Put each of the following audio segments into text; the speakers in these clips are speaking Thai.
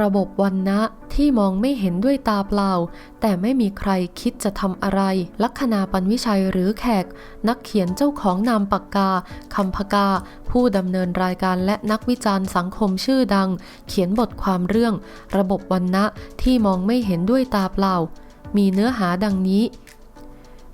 ระบบวันนะที่มองไม่เห็นด้วยตาเปล่า แต่ไม่มีใครคิดจะทำอะไร ลัคนาปันวิชัยหรือแขก นักเขียนเจ้าของนามปากกาคำพกา ผู้ดำเนินรายการและนักวิจารณ์สังคมชื่อดัง เขียนบทความเรื่อง ระบบวันนะที่มองไม่เห็นด้วยตาเปล่า มีเนื้อหาดังนี้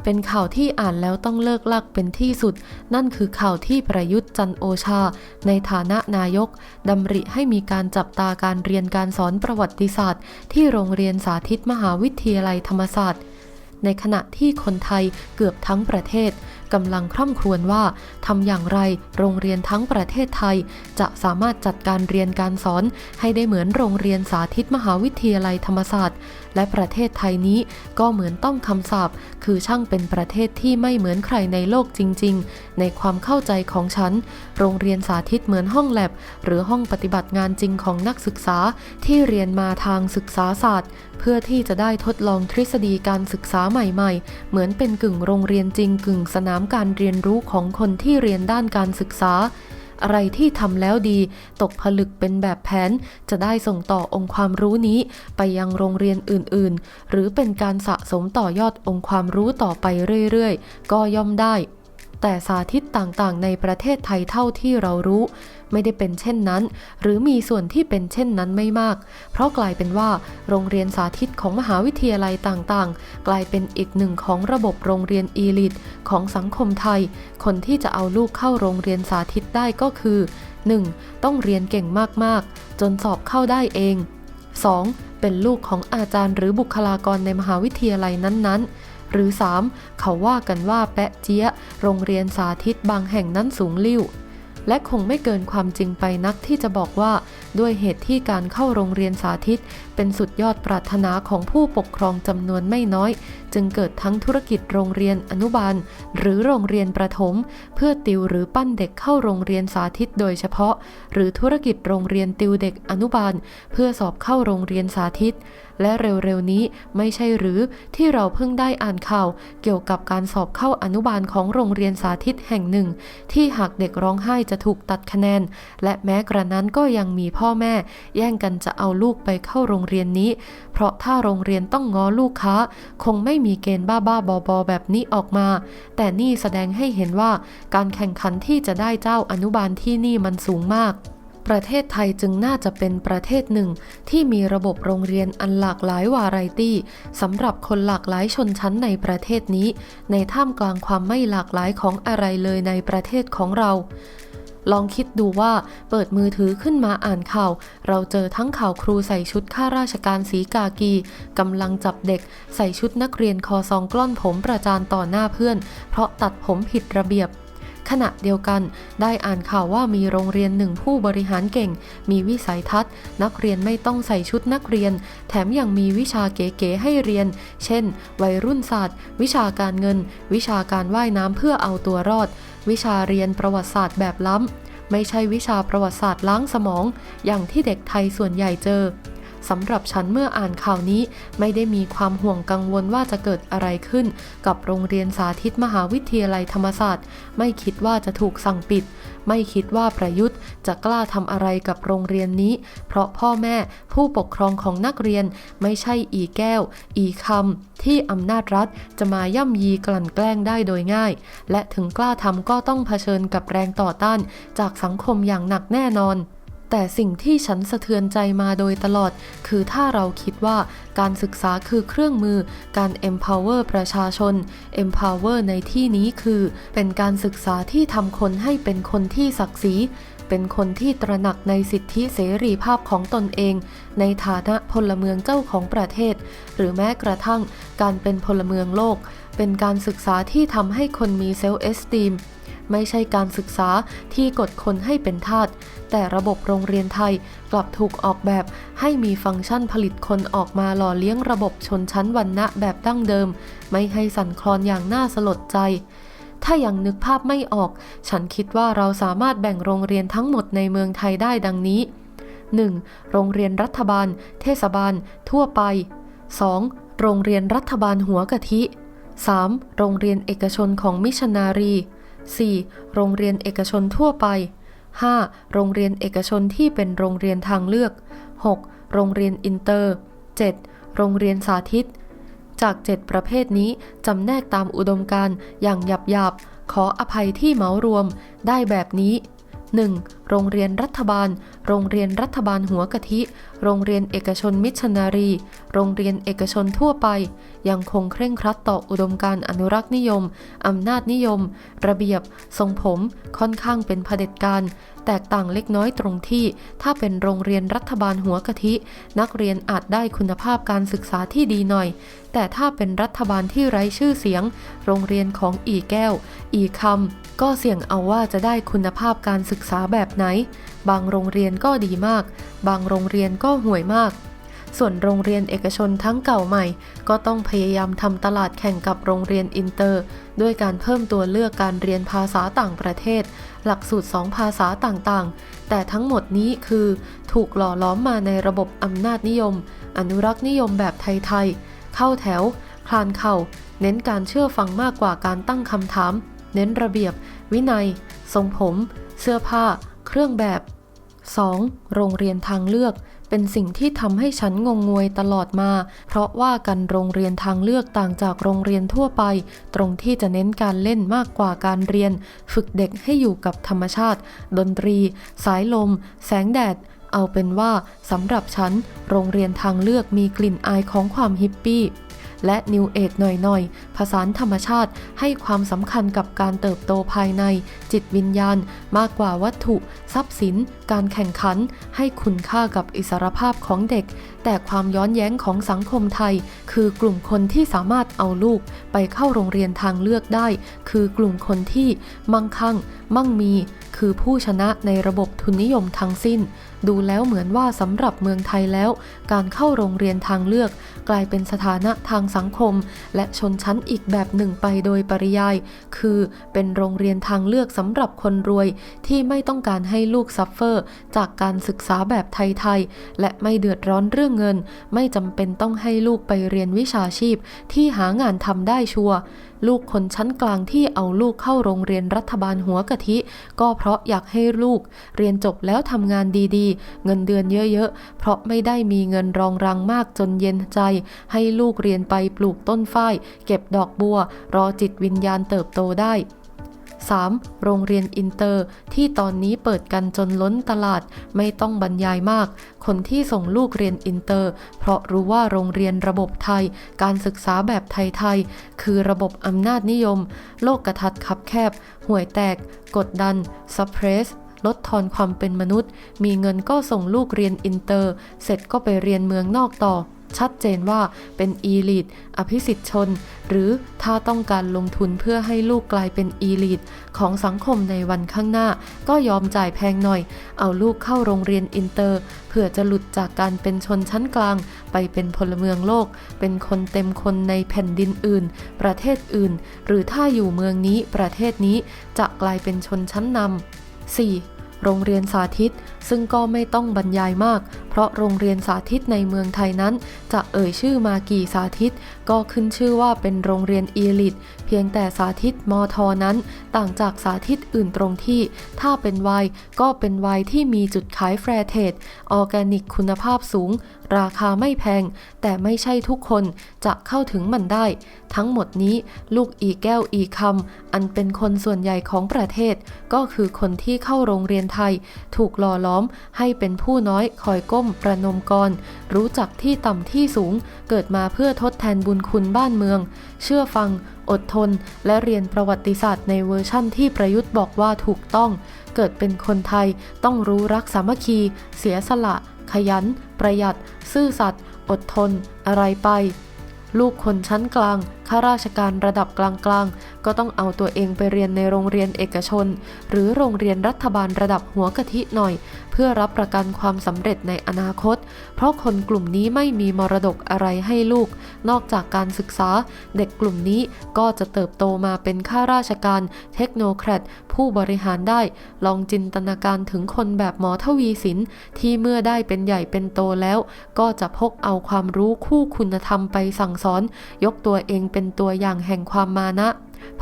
เป็นข่าวที่อ่านแล้วต้องเลิกลักเป็นที่สุด นั่นคือข่าวที่ประยุทธ์จันโอชา ในฐานะนายกดำริให้มีการจับตาการเรียนการสอนประวัติศาสตร์ ที่โรงเรียนสาธิตมหาวิทยาลัยธรรมศาสตร์ ในขณะที่คนไทยเกือบทั้งประเทศ กำลังคร่ำครวญว่าทำอย่างไรโรงเรียนทั้งประเทศไทย จะสามารถจัดการเรียนการสอน ให้ได้เหมือนโรงเรียนสาธิตมหาวิทยาลัยธรรมศาสตร์ และประเทศไทยนี้ก็เหมือนต้องคำสาปคือช่างเป็นประเทศที่ไม่เหมือนใครในโลกจริง ๆ ในความเข้าใจของฉัน โรงเรียนสาธิตเหมือนห้องแลบ หรือห้องปฏิบัติงานจริงของนักศึกษาที่เรียนมาทางศึกษาศาสตร์ เพื่อที่จะได้ทดลองทฤษฎีการศึกษาใหม่ ๆ เหมือนเป็นกึ่งโรงเรียนจริงกึ่งสนามการเรียนรู้ของคนที่เรียนด้านการศึกษา อะไรที่ทำแล้วดี ตกผลึกเป็นแบบแผน จะได้ส่งต่อองค์ความรู้นี้ ไปยังโรงเรียนอื่นๆ หรือเป็นการสะสมต่อยอดองค์ความรู้ต่อไปเรื่อยๆ ก็ย่อมได้ แต่สาธิตต่างๆ ในประเทศไทยเท่าที่เรารู้ ไม่ได้เป็นเช่นนั้น หรือมีส่วนที่เป็นเช่นนั้นไม่มาก เพราะกลายเป็นว่า โรงเรียนสาธิตของมหาวิทยาลัยต่างๆ กลายเป็นอีกหนึ่งของระบบโรงเรียนอีลิตของสังคมไทย คนที่จะเอาลูกเข้าโรงเรียนสาธิตได้ก็คือ 1. ต้องเรียนเก่งมากๆ จนสอบเข้าได้เอง 2. เป็นลูกของอาจารย์หรือบุคลากรในมหาวิทยาลัยนั้นๆ หรือ 3. เขาว่ากันว่าแปะเจี๊ยะโรงเรียนสาธิตบางแห่งนั้นสูงลิ่วและคงไม่เกินความจริงไปนักที่จะบอกว่า ด้วยเหตุที่การเข้าโรงเรียนสาธิต เป็นสุดยอดปรารถนาของผู้ปกครองจำนวนไม่น้อย จึงเกิดทั้งธุรกิจโรงเรียนอนุบาล หรือโรงเรียนประถม เพื่อติวหรือปั้นเด็กเข้าโรงเรียนสาธิตโดยเฉพาะ หรือธุรกิจโรงเรียนติวเด็กอนุบาล เพื่อสอบเข้าโรงเรียนสาธิต และเร็วๆนี้ไม่ใช่หรือที่เราเพิ่งได้อ่านข่าว เกี่ยวกับการสอบเข้าอนุบาลของโรงเรียนสาธิตแห่งหนึ่ง ที่หากเด็กร้องไห้จะถูกตัดคะแนน และแม้กระนั้นก็ยังมีพ่อแม่ แย่งกันจะเอาลูกไปเข้าโรงเรียนนี้ เพราะถ้าโรงเรียนต้องง้อลูกค้า คงไม่มีเกณฑ์บ้าๆบอๆแบบนี้ออกมา แต่นี่แสดงให้เห็นว่าการแข่งขันที่จะได้เจ้าอนุบาลที่นี่มันสูงมากประเทศไทยจึงน่าจะเป็นประเทศหนึ่ง ที่มีระบบโรงเรียนอันหลากหลายวาไรตี้สำหรับคนหลากหลายชนชั้นในประเทศนี้ ในท่ามกลางความไม่หลากหลายของอะไรเลยในประเทศของเรา ลองคิดดูว่าเปิดมือถือขึ้นมาอ่านข่าว เราเจอทั้งข่าวครูใส่ชุดข้าราชการสีกากีกำลังจับเด็ก ใส่ชุดนักเรียนคอซองกล้อนผมประจานต่อหน้าเพื่อน เพราะตัดผมผิดระเบียบขณะเดียวกันได้อ่านข่าวว่ามีโรงเรียนหนึ่งผู้บริหารเก่ง มีวิสัยทัศน์ นักเรียนไม่ต้องใส่ชุดนักเรียน แถมยังมีวิชาเก๋ๆให้เรียน เช่น วัยรุ่นศาสตร์ วิชาการเงิน วิชาการว่ายน้ำเพื่อเอาตัวรอด วิชาเรียนประวัติศาสตร์แบบล้ำ ไม่ใช่วิชาประวัติศาสตร์ล้างสมอง อย่างที่เด็กไทยส่วนใหญ่เจอ สำหรับฉันเมื่ออ่านข่าวนี้ ไม่ได้มีความห่วงกังวลว่าจะเกิดอะไรขึ้น กับโรงเรียนสาธิตมหาวิทยาลัยธรรมศาสตร์ ไม่คิดว่าจะถูกสั่งปิด ไม่คิดว่าประยุทธ์จะกล้าทำอะไรกับโรงเรียนนี้ เพราะพ่อแม่ผู้ปกครองของนักเรียนไม่ใช่อีแก้ว อีคำที่อำนาจรัฐจะมาย่ำยีกลั่นแกล้งได้โดยง่าย และถึงกล้าทำก็ต้องเผชิญกับแรงต่อต้าน จากสังคมอย่างหนักแน่นอน แต่สิ่งที่ฉันสะเทือนใจมาโดยตลอด คือถ้าเราคิดว่าการศึกษาคือเครื่องมือ การ empower ประชาชน empower ในที่นี้คือ เป็นการศึกษาที่ทำคนให้เป็นคนที่ศักดิ์ศรีเป็นคนที่ตระหนักในสิทธิเสรีภาพของตนเอง ในฐานะพลเมืองเจ้าของประเทศ หรือแม้กระทั่งการเป็นพลเมืองโลก เป็นการศึกษาที่ทำให้คนมีเซลล์เอสตีม ไม่ใช่การศึกษาที่กดคนให้เป็นทาสแต่ระบบโรงเรียนไทยกลับถูกออกแบบให้มีฟังก์ชันผลิตคนออกมาหล่อเลี้ยงระบบชนชั้นวรรณะแบบดั้งเดิม ไม่ให้สั่นคลอนอย่างน่าสลดใจถ้ายังนึกภาพไม่ออก ฉันคิดว่าเราสามารถแบ่งโรงเรียนทั้งหมดในเมืองไทยได้ดังนี้ 1. โรงเรียนรัฐบาล เทศบาล ทั่วไป 2. โรงเรียนรัฐบาลหัวกะทิ 3. โรงเรียนเอกชนของมิชนนารี 4. โรงเรียนเอกชนทั่วไป 5. โรงเรียนเอกชนที่เป็นโรงเรียนทางเลือก 6. โรงเรียนอินเตอร์ 7. โรงเรียนสาธิต จาก 7 ประเภทนี้ จำแนกตามอุดมการ์อย่างหยาบๆขออภัยที่เหมารวมได้แบบนี้ 1. โรงเรียนรัฐบาล โรงเรียนรัฐบาลหัวกะทิ โรงเรียนเอกชนมิชชันนารี โรงเรียนเอกชนทั่วไป ยังคงเคร่งครัดต่ออุดมการณ์อนุรักษ์นิยม อำนาจนิยม ระเบียบ ทรงผม ค่อนข้างเป็นเผด็จการ แตกต่างเล็กน้อยตรงที่ ถ้าเป็นโรงเรียนรัฐบาลหัวกะทิ นักเรียนอาจได้คุณภาพการศึกษาที่ดีหน่อย แต่ถ้าเป็นรัฐบาลที่ไร้ชื่อเสียง โรงเรียนของอีแก้ว อีคำก็เสี่ยงเอาว่าจะได้คุณภาพการศึกษาแบบไหน บางโรงเรียนก็ดีมาก บางโรงเรียนก็ห่วยมาก ส่วนโรงเรียนเอกชนทั้งเก่าใหม่ ก็ต้องพยายามทำตลาดแข่งกับโรงเรียนอินเตอร์ ด้วยการเพิ่มตัวเลือกการเรียนภาษาต่างประเทศ หลักสูตรสองภาษาต่างๆ แต่ทั้งหมดนี้คือถูกหล่อล้อมมาในระบบอำนาจนิยม อนุรักษ์นิยมแบบไทยๆ เข้าแถว คลานเข่า เน้นการเชื่อฟังมากกว่าการตั้งคำถาม เน้นระเบียบ วินัย ทรงผม เสื้อผ้า เครื่องแบบ 2. โรงเรียนทางเลือก เป็นสิ่งที่ทำให้ฉันงงงวยตลอดมา เพราะว่ากันโรงเรียนทางเลือกต่างจากโรงเรียนทั่วไป ตรงที่จะเน้นการเล่นมากกว่าการเรียน ฝึกเด็กให้อยู่กับธรรมชาติ ดนตรี สายลม แสงแดดเอาเป็นว่าสำหรับฉัน โรงเรียนทางเลือกมีกลิ่นอายของความฮิปปี้ และนิวเอจหน่อยๆ ผสานธรรมชาติให้ความสำคัญกับการเติบโตภายใน จิตวิญญาณมากกว่าวัตถุ ทรัพย์สิน การแข่งขัน ให้คุณค่ากับอิสรภาพของเด็ก แต่ความย้อนแย้งของสังคมไทย คือกลุ่มคนที่สามารถเอาลูกไปเข้าโรงเรียนทางเลือกได้ คือกลุ่มคนที่มั่งคั่ง มั่งมี คือผู้ชนะในระบบทุนนิยมทั้งสิ้น ดูแล้วเหมือนว่าสำหรับเมืองไทยแล้ว การเข้าโรงเรียนทางเลือก กลายเป็นสถานะทางสังคม และชนชั้นอีกแบบหนึ่งไปโดยปริยาย คือเป็นโรงเรียนทางเลือกสำหรับคนรวยที่ไม่ต้องการให้ลูกซัฟเฟอร์จากการศึกษาแบบไทยๆ และไม่เดือดร้อนเรื่องเงิน ไม่จำเป็นต้องให้ลูกไปเรียนวิชาชีพที่หางานทำได้ชัวร์ลูกคนชั้นกลางที่เอาลูกเข้าโรงเรียนรัฐบาลหัวกะทิ ก็เพราะอยากให้ลูก เรียนจบแล้วทำงานดีๆ เงินเดือนเยอะๆ เพราะไม่ได้มีเงินรองรังมากจนเย็นใจ ให้ลูกเรียนไปปลูกต้นฝ้าย เก็บดอกบัว รอจิตวิญญาณเติบโตได้ 3. โรงเรียนอินเตอร์ ที่ตอนนี้เปิดกันจนล้นตลาดไม่ต้องบรรยายมาก คนที่ส่งลูกเรียนอินเตอร์ เพราะรู้ว่าโรงเรียนระบบไทย การศึกษาแบบไทยๆคือระบบอำนาจนิยม โลกกระทัดคับแคบ ห่วยแตก กดดันซับเพรสลดทอนความเป็นมนุษย์ มีเงินก็ส่งลูกเรียนอินเตอร์ เสร็จก็ไปเรียนเมืองนอกต่อ ชัดเจนว่าเป็นอีลิทอภิสิทธิชน หรือถ้าต้องการลงทุนเพื่อให้ลูกกลายเป็นอีลิทของสังคมในวันข้างหน้า ก็ยอมจ่ายแพงหน่อย เอาลูกเข้าโรงเรียนอินเตอร์ เพื่อจะหลุดจากการเป็นชนชั้นกลาง ไปเป็นพลเมืองโลก เป็นคนเต็มคนในแผ่นดินอื่น ประเทศอื่น หรือถ้าอยู่เมืองนี้ประเทศนี้จะกลายเป็นชนชั้นนำ 4. โรงเรียนสาธิต ซึ่งก็ไม่ต้องบรรยายมาก เพราะโรงเรียนสาธิตในเมืองไทยนั้น จะเอ่ยชื่อมากี่สาธิต ก็ขึ้นชื่อว่าเป็นโรงเรียนอีลิทเพียงแต่สาธิตมอทอนั้น ต่างจากสาธิตอื่นตรงที่ ถ้าเป็นวน์ก็เป็นวน์ที่มีจุดขายแฟร์เทรดออร์แกนิกคุณภาพสูง ราคาไม่แพง แต่ไม่ใช่ทุกคนจะเข้าถึงมันได้ ทั้งหมดนี้ลูกอีแก้วอีคำอันเป็นคนส่วนใหญ่ของประเทศ ก็คือคนที่เข้าโรงเรียนไทย ถูกหล่อล้อมให้เป็นผู้น้อยคอยก้มประนมกร รู้จักที่ต่ำที่สูง เกิดมาเพื่อทดแทนบุญคุณบ้านเมือง เชื่อฟัง อดทน และเรียนประวัติศาสตร์ในเวอร์ชั่นที่ประยุทธ์บอกว่าถูกต้อง เกิดเป็นคนไทยต้องรู้รักสามัคคี เสียสละ ขยัน ประหยัด ซื่อสัตย์อดทน อะไรไป ลูกคนชั้นกลางข้าราชการระดับกลางๆ ก็ต้องเอาตัวเองไปเรียนในโรงเรียนเอกชน หรือโรงเรียนรัฐบาลระดับหัวกะทิหน่อย เพื่อรับประกันความสำเร็จในอนาคต เพราะคนกลุ่มนี้ไม่มีมรดกอะไรให้ลูก นอกจากการศึกษา เด็กกลุ่มนี้ก็จะเติบโตมาเป็นข้าราชการ เทคโนแครดผู้บริหารได้ ลองจินตนาการถึงคนแบบหมอทวีสินที่เมื่อได้เป็นใหญ่เป็นโตแล้ว ก็จะพกเอาความรู้คู่คุณธรรมไปสั่งสอน ยกตัวเองเป็นตัวอย่างแห่งความมานะ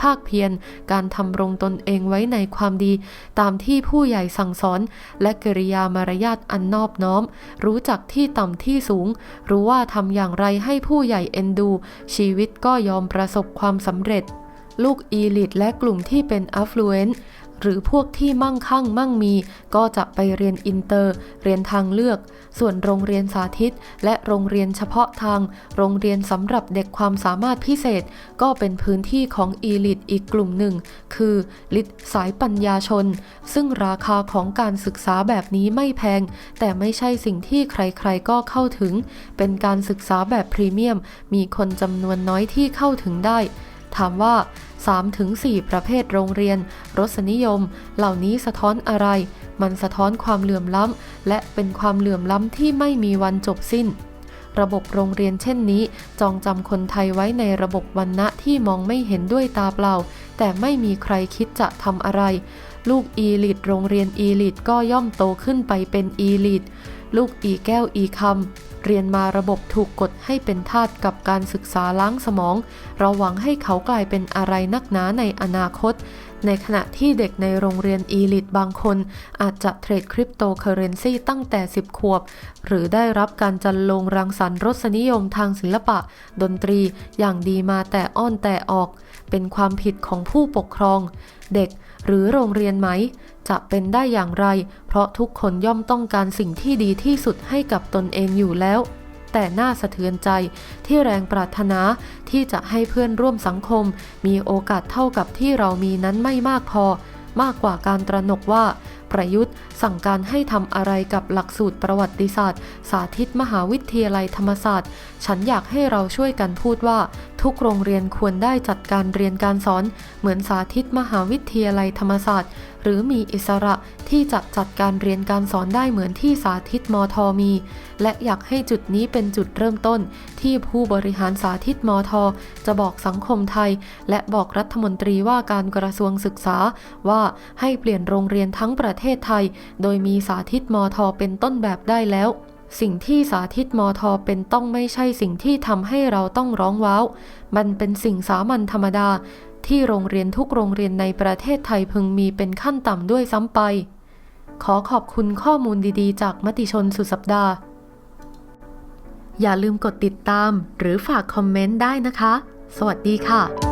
ภาคเพียรการทำรงตนเองไว้ในความดี ตามที่ผู้ใหญ่สั่งสอน และกิริยามารยาทอันนอบน้อม รู้จักที่ต่ำที่สูง รู้ว่าทำอย่างไรให้ผู้ใหญ่เอ็นดู ชีวิตก็ยอมประสบความสำเร็จลูกอีลิทและกลุ่มที่เป็นอัฟลูเอนซ์ หรือพวกที่มั่งคั่งมั่งมี ก็จะไปเรียนอินเตอร์ เรียนทางเลือก ส่วนโรงเรียนสาธิต และโรงเรียนเฉพาะทาง โรงเรียนสำหรับเด็กความสามารถพิเศษ ก็เป็นพื้นที่ของอีลิทอีกกลุ่มหนึ่ง คือลิทสายปัญญาชน ซึ่งราคาของการศึกษาแบบนี้ไม่แพง แต่ไม่ใช่สิ่งที่ใครๆก็เข้าถึง เป็นการศึกษาแบบพรีเมียม มีคนจำนวนน้อยที่เข้าถึงได้ ถามว่า 3-4 ประเภทโรงเรียน รสนิยม เหล่านี้สะท้อนอะไร มันสะท้อนความเหลื่อมล้ำ และเป็นความเหลื่อมล้ำที่ไม่มีวันจบสิ้น ระบบโรงเรียนเช่นนี้ จองจำคนไทยไว้ในระบบวันณะที่มองไม่เห็นด้วยตาเปล่า แต่ไม่มีใครคิดจะทำอะไร ลูกอีลิทโรงเรียนอีลิทก็ย่อมโตขึ้นไปเป็นอีลิทลูกอีแก้วอีคำ เรียนมาระบบถูกกดให้เป็นทาสกับการศึกษาล้างสมอง เราหวังให้เขากลายเป็นอะไรนักหนาในอนาคต ในขณะที่เด็กในโรงเรียนอีลิทบางคน อาจจะเทรดคริปโตเคอเรนซีตั้งแต่ 10 ขวบ หรือได้รับการจันลงรังสรรค์รสนิยมทางศิลปะ ดนตรีอย่างดีมาแต่อ้อนแต่ออก เป็นความผิดของผู้ปกครอง เด็กหรือโรงเรียนไหม จะเป็นได้อย่างไร เพราะทุกคนย่อมต้องการสิ่งที่ดีที่สุดให้กับตนเองอยู่แล้ว แต่น่าสะเทือนใจที่แรงปรารถนาที่จะให้เพื่อนร่วมสังคม มีโอกาสเท่ากับที่เรามีนั้นไม่มากพอ มากกว่าการตระหนกว่า ประยุทธ์สั่งการให้ทำอะไรกับหลักสูตรประวัติศาสตร์ สาธิตมหาวิทยาลัยธรรมศาสตร์ ฉันอยากให้เราช่วยกันพูดว่า ทุกโรงเรียนควรได้จัดการเรียนการสอน เหมือนสาธิตมหาวิทยาลัยธรรมศาสตร์ หรือมีอิสระที่จะจัดการเรียนการสอนได้เหมือนที่สาธิตมทมี และอยากให้จุดนี้เป็นจุดเริ่มต้น ที่ผู้บริหารสาธิตมทจะบอกสังคมไทย และบอกรัฐมนตรีว่าการกระทรวงศึกษาว่าให้เปลี่ยนโรงเรียนทั้งประเทศไทย โดยมีสาธิตมทเป็นต้นแบบได้แล้ว สิ่งที่สาธิตมทเป็นต้องไม่ใช่สิ่งที่ทำให้เราต้องร้องว้าว มันเป็นสิ่งสามัญธรรมดา ที่โรงเรียนทุกโรงเรียนในประเทศไทยพึงมีเป็นขั้นต่ำด้วยซ้ำไป ขอขอบคุณข้อมูลดีๆ จากมติชนสุดสัปดาห์ อย่าลืมกดติดตามหรือฝากคอมเมนต์ได้นะคะ สวัสดีค่ะ